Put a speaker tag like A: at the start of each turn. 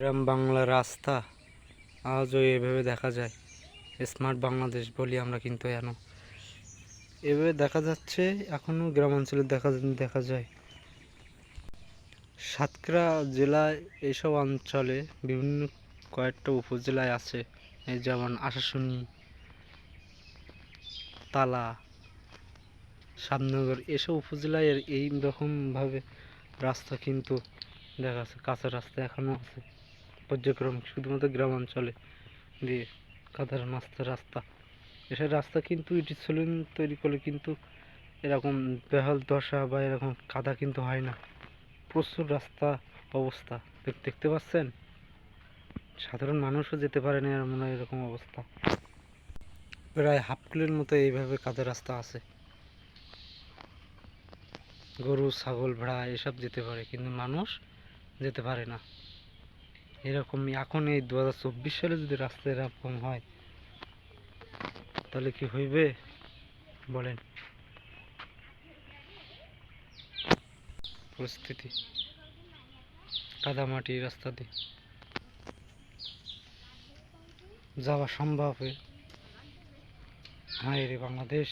A: গ্রাম বাংলার রাস্তা আজও এভাবে দেখা যায়। স্মার্ট বাংলাদেশ বলি আমরা কিন্তু এখনও এভাবে দেখা যাচ্ছে এখনও গ্রাম অঞ্চলে দেখা দেখা যায়। সাতক্ষীরা জেলায় এইসব অঞ্চলে বিভিন্ন কয়েকটা উপজেলায় আছে। যেমন আশাশুনি, তালা, শামনগর, এসব উপজেলায় এই রকমভাবে রাস্তা কিন্তু দেখা যাচ্ছে, কাঁচা রাস্তা এখনও আছে। পর্যায়ক্রম শুধুমাত্র গ্রাম অঞ্চলে দিয়ে সাধারণ রাস্তা রাস্তা। এসব রাস্তা কিন্তু ইটিসলিন তৈরি করলে কিন্তু এরকম বেহাল দশা বা এরকম কাদা কিন্তু হয় না। প্রচুর রাস্তা অবস্থা। দেখতে পাচ্ছেন? সাধারণ মানুষও যেতে পারে না এমন এরকম অবস্থা। প্রায় হাফ কিলোর মতো এইভাবে কাদা রাস্তা আছে। গরু, ছাগল ভেড়া এসব যেতে পারে, কিন্তু মানুষ যেতে পারে না। এরকম, এখন এই দু হাজার চব্বিশ সালে যদি রাস্তা এরকম হয়, তাহলে কি হইবে? বলেন। পরিস্থিতি। কাদামাটি রাস্তা দিয়ে যাওয়া সম্ভব হয়ে রে বাংলাদেশ।